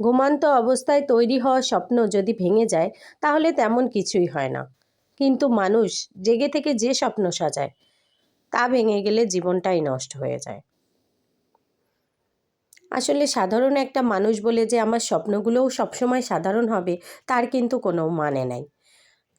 ঘুমান্ত অবস্থায় তৈরি হওয়া স্বপ্ন যদি ভেঙে যায়, তাহলে তেমন কিছুই হয় না। কিন্তু মানুষ জেগে থেকে যে স্বপ্ন সাজায়, তা ভেঙে গেলে জীবনটাই নষ্ট হয়ে যায়। আসলে সাধারণ একটা মানুষ বলে যে আমার স্বপ্নগুলোও সবসময় সাধারণ হবে, তার কিন্তু কোনো মানে নাই।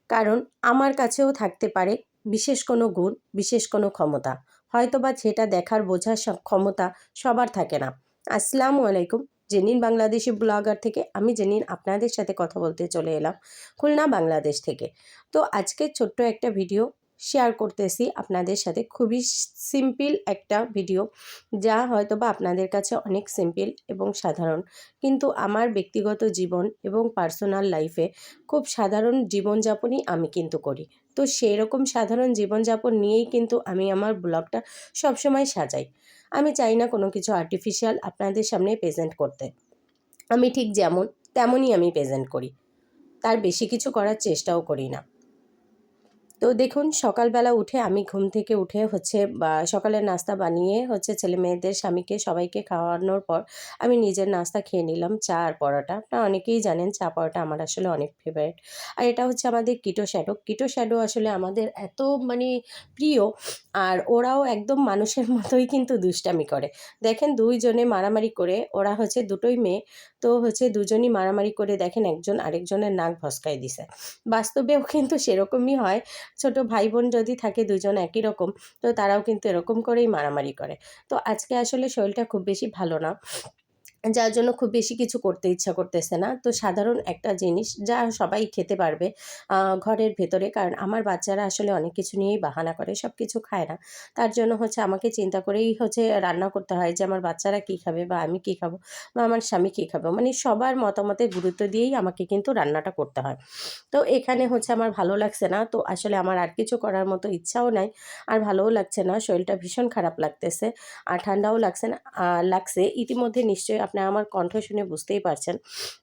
কারণ আমার কাছেও থাকতে পারে বিশেষ কোনো গুণ, বিশেষ কোনো ক্ষমতা। হয়তোবা সেটা দেখার, বোঝার ক্ষমতা সবার থাকে না। আসসালামু আলাইকুম। জেনিন বাংলাদেশি ব্লগার থেকে, আমি জেনিন আপনাদের সাথে কথা বলতে চলে এলাম খুলনা বাংলাদেশ থেকে। তো আজকে ছোট্ট একটা ভিডিও শেয়ার করতেছি আপনাদের সাথে। খুবই সিম্পল একটা ভিডিও যা হয়তো বা আপনাদের কাছে অনেক সিম্পল এবং সাধারণ। কিন্তু আমার ব্যক্তিগত জীবন এবং পার্সোনাল লাইফে খুব সাধারণ জীবনযাপনই আমি কিন্তু করি। তো সেই রকম সাধারণ জীবনযাপন নিয়েই কিন্তু আমি আমার ব্লগটা সবসময় সাজাই। আমি চাই না কোনো কিছু আর্টিফিশিয়াল আপনাদের সামনে প্রেজেন্ট করতে। আমি ঠিক যেমন, তেমনই আমি প্রেজেন্ট করি। তার বেশি কিছু করার চেষ্টাও করি না। তো দেখুন, সকালবেলা উঠে আমি ঘুম থেকে উঠে হচ্ছে সকালের নাস্তা বানিয়ে হচ্ছে ছেলে মেয়েদের, স্বামীকে, সবাইকে খাওয়ানোর পর আমি নিজের নাস্তা খেয়ে নিলাম, চা আর পরোটা। আপনারা অনেকেই জানেন চা পরোটা আমার আসলে অনেক ফেভারিট আর এটা হচ্ছে আমাদের কিটো শ্যাডো কিটো শ্যাডো আসলে আমাদের এত মানে প্রিয়, আর ওরাও একদম মানুষের মতোই কিন্তু দুষ্টামি করে। দেখেন দুইজনে মারামারি করে, ওরা হচ্ছে দুটোই মেয়ে, তো হচ্ছে দুজনই মারামারি করে দেখেন একজন আরেকজনের নাক ভসকাই দিছে। বাস্তবেও কিন্তু সেরকমই হয় ছোট ভাই বোন যদি থাকে দুজন একই রকম, তো তারাও কিন্তু এরকম করেই মারামারি করে। তো আজকে আসলে শরীরটা খুব বেশি ভালো না। যার জন্য খুব বেশি কিছু করতে ইচ্ছা করতেছে না। তো সাধারণ একটা জিনিস যা সবাই খেতে পারবে ঘরের ভেতরে। কারণ আমার বাচ্চারা আসলে অনেক কিছু নিয়েই বাহানা করে সব কিছু খায় না। তার জন্য হচ্ছে আমাকে চিন্তা করেই হচ্ছে রান্না করতে হয় যে, আমার বাচ্চারা কী খাবে বা আমি কী খাব বা আমার স্বামী কী খাব? মানে সবার মতামতের গুরুত্ব দিয়েই আমাকে কিন্তু রান্নাটা করতে হয়। তো এখানে হচ্ছে আমার ভালো লাগছে না। তো আসলে আমার আর কিছু করার মতো ইচ্ছাও নাই। আর ভালোও লাগছে না। শরীরটা ভীষণ খারাপ লাগতেছে। আর ঠান্ডাও লাগছে না লাগছে। ইতিমধ্যে নিশ্চয়ই আপনারা আমার কণ্ঠ শুনে বুঝতেই পারছেন।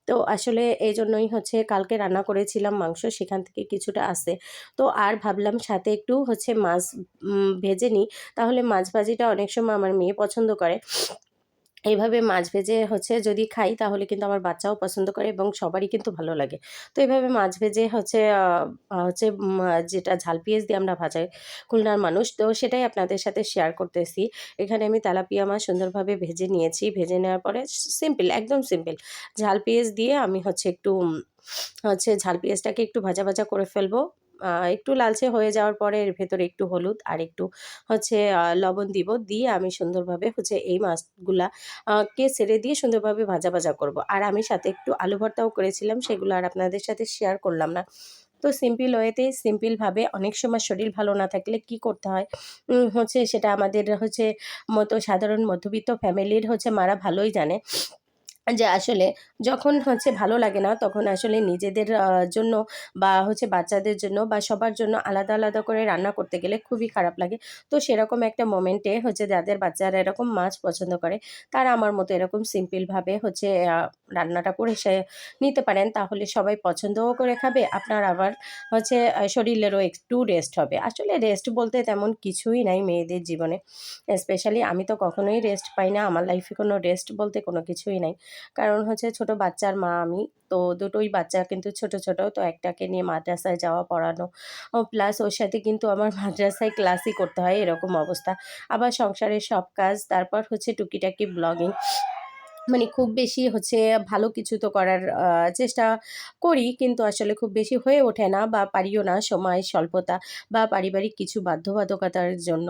তো আসলে এই জন্যই হচ্ছে কালকে রান্না করেছিলাম মাংস, সেখান থেকে কিছুটা আসে তো আর ভাবলাম সাথে একটু হচ্ছে মাছ ভেজে নিই। তাহলে মাছ ভাজিটা অনেক সময় আমার মেয়ে পছন্দ করে। এইভাবে মাছ ভেজে হচ্ছে যদি খাই তাহলে কিন্তু আমার বাচ্চাও পছন্দ করে এবং সবারই কিন্তু ভালো লাগে। তো এইভাবে মাছ ভেজে হচ্ছে হচ্ছে যেটা ঝাল পেঁয়াজ দিয়ে আমরা ভাজাই খুলনার মানুষ, তো সেটাই আপনাদের সাথে শেয়ার করতেছি। এখানে আমি তেলাপিয়া মাছ সুন্দরভাবে ভেজে নিয়েছি। ভেজে নেওয়ার পরে সিম্পল একদম সিম্পল ঝাল পেঁয়াজ দিয়ে আমি হচ্ছে একটু হচ্ছে ঝাল পেঁয়াজটাকে একটু ভাজা ভাজা করে ফেলব। একটু লালচে হয়ে যাওয়ার পরে এর ভেতরে একটু হলুদ আর একটু হচ্ছে লবণ দিব। দিয়ে আমি সুন্দরভাবে হচ্ছে এই মাছগুলা কে ছেড়ে দিয়ে সুন্দরভাবে ভাজা ভাজা করব। আর আমি সাথে একটু আলু ভর্তাও করেছিলাম, সেগুলো আর আপনাদের সাথে শেয়ার করলাম না। তো সিম্পল ওয়েতে সিম্পলভাবে অনেক সময় শরীর ভালো না থাকলে কি করতে হয়? হচ্ছে সেটা আমাদের হচ্ছে মতো সাধারণ মধ্যবিত্ত ফ্যামিলির হচ্ছে মারা ভালোই জানে। যে আসলে যখন হচ্ছে ভালো লাগে না, তখন আসলে নিজেদের জন্য বা হচ্ছে বাচ্চাদের জন্য বা সবার জন্য আলাদা আলাদা করে রান্না করতে গেলে খুবই খারাপ লাগে। তো সেরকম একটা মোমেন্টে হচ্ছে যাদের বাচ্চারা এরকম মাছ পছন্দ করে, তারা আমার মতো এরকম সিম্পলভাবে হচ্ছে রান্নাটা করে সে নিতে পারেন। তাহলে সবাই পছন্দও করে খাবে, আপনার আবার হচ্ছে শরীরেরও একটু রেস্ট হবে। আসলে রেস্ট বলতে তেমন কিছুই নাই মেয়েদের জীবনে। স্পেশালি আমি তো কখনোই রেস্ট পাই না, আমার লাইফে কোনো রেস্ট বলতে কোনো কিছুই নাই। কারণ হচ্ছে ছোট বাচ্চার মা আমি। তো দুটোই বাচ্চা কিন্তু ছোট ছোট। তো একটাকে নিয়ে মাদ্রাসায় যাওয়া, পড়ানো। প্লাস ওর সাথে কিন্তু আমার মাদ্রাসায় ক্লাসই করতে হয়, এরকম অবস্থা। আবার সংসারের সব কাজ, তারপর হচ্ছে টুকিটাকি ব্লগিং মানে খুব বেশি হচ্ছে ভালো কিছু তো করার চেষ্টা করি, কিন্তু আসলে খুব বেশি হয়ে ওঠে না বা পারিও না সময়, স্বল্পতা বা পারিবারিক কিছু বাধ্যবাধকতার জন্য।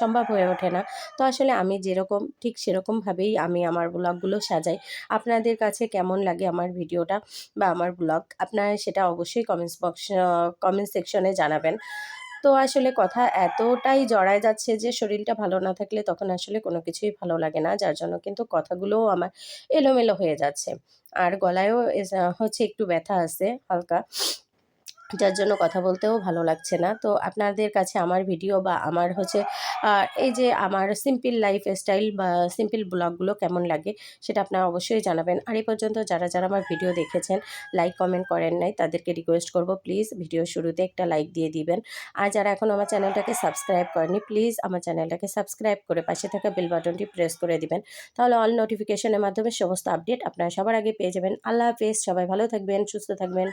সম্ভব হয়ে ওঠে না। তো আসলে আমি যেরকম, ঠিক সেরকমভাবেই আমি আমার ব্লগগুলো সাজাই। আপনাদের কাছে কেমন লাগে আমার ভিডিওটা বা আমার ব্লগ আপনারা সেটা অবশ্যই কমেন্টস বক্স কমেন্ট সেকশনে জানাবেন। তো আসলে কথা এতটাই জড়ায় যাচ্ছে যে শরীরটা ভালো না থাকলে তখন আসলে কোনো কিছুই ভালো লাগে না। যার জন্য কিন্তু কথাগুলোও আমার এলোমেলো হয়ে যাচ্ছে। আর গলায়ও হচ্ছে একটু ব্যথা আছে হালকা। যার জন্য কথা বলতেও ভালো লাগছে না। তো আপনাদের কাছে আমার ভিডিও বা আমার হচ্ছে এই যে আমার সিম্পল লাইফ স্টাইল বা সিম্পল ব্লগগুলো কেমন লাগে সেটা আপনারা অবশ্যই জানাবেন। আর এই পর্যন্ত যারা যারা আমার ভিডিও দেখেছেন লাইক কমেন্ট করেন নাই, তাদেরকে রিকোয়েস্ট করব। প্লিজ ভিডিও শুরুতে একটা লাইক দিয়ে দিবেন। আর যারা এখন আমার চ্যানেলটাকে সাবস্ক্রাইব করেনি প্লিজ আমার চ্যানেলটাকে সাবস্ক্রাইব করে পাশে থাকা বেল বাটনটি প্রেস করে দিবেন। তাহলে অল নোটিফিকেশনের মাধ্যমে সমস্ত আপডেট আপনারা সবার আগে পেয়ে যাবেন। আল্লাহ হাফেজ, সবাই ভালো থাকবেন, সুস্থ থাকবেন।